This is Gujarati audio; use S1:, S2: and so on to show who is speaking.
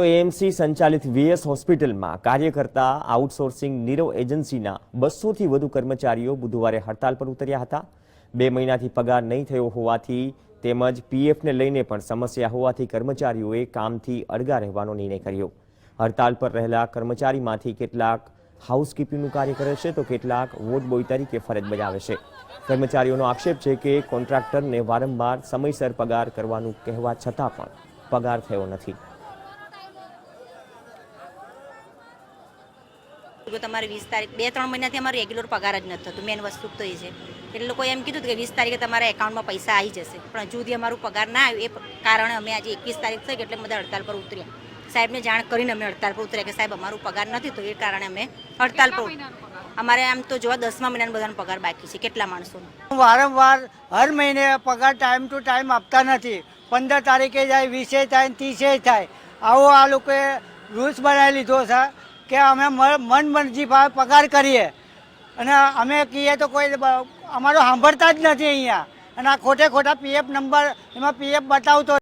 S1: તો એએમસી સંચાલિત વીએસ હોસ્પિટલમાં કાર્ય કરતા આઉટસોર્સિંગ નીરવ એજન્સીના બસોથી વધુ કર્મચારીઓ બુધવારે હડતાલ પર ઉતર્યા હતા. બે મહિનાથી પગાર નહીં થયો હોવાથી તેમજ પીએફને લઈને પણ સમસ્યા હોવાથી કર્મચારીઓએ કામથી અડગા રહેવાનો નિર્ણય કર્યો. હડતાલ પર રહેલા કર્મચારીમાંથી કેટલાક હાઉસકીપિંગનું કાર્ય કરે છે તો કેટલાક વોટ બોય તરીકે ફરજ બજાવે છે. કર્મચારીઓનો આક્ષેપ છે કે કોન્ટ્રાક્ટરને વારંવાર સમયસર પગાર કરવાનું કહેવા છતાં પણ પગાર થયો નથી.
S2: જો તમારે વીસ તારીખ બે ત્રણ મહિનાથી અમારે રેગ્યુલર પગાર જ નથી થતો મેન વસ્તુ તો એ છે. એટલે લોકો એમ કીધું કે વીસ તારીખે તમારા એકાઉન્ટમાં પૈસા આવી જશે પણ હજુ સુધી અમારું પગાર ના આવ્યું. એ કારણે અમે આજે એકવીસ તારીખ થઈ એટલે બધા હડતાલ પર ઉતર્યા. સાહેબને જાણ કરીને અમે હડતાલ પર ઉતર્યા કે સાહેબ અમારું પગાર નથી તો એ કારણે અમે હડતાલ પર અમારે આમ તો જોવા દસમા મહિનાનો બધાનો પગાર બાકી છે કેટલા માણસોનો?
S3: વારંવાર હર મહિને પગાર ટાઈમ ટુ ટાઈમ આપતા નથી. પંદર તારીખે જાય વીસે થાય ત્રીસે થાય. આવો આ લોકોએ રૂલ્સ બનાવી લીધો છે. કે અમે મન મરજી પગાર કરીએ. અને અમે કહીએ તો કોઈ અમારો સાંભળતા જ નથી અહીંયા. અને આ ખોટે ખોટા પીએફ નંબર એમાં પીએફ બતાવતો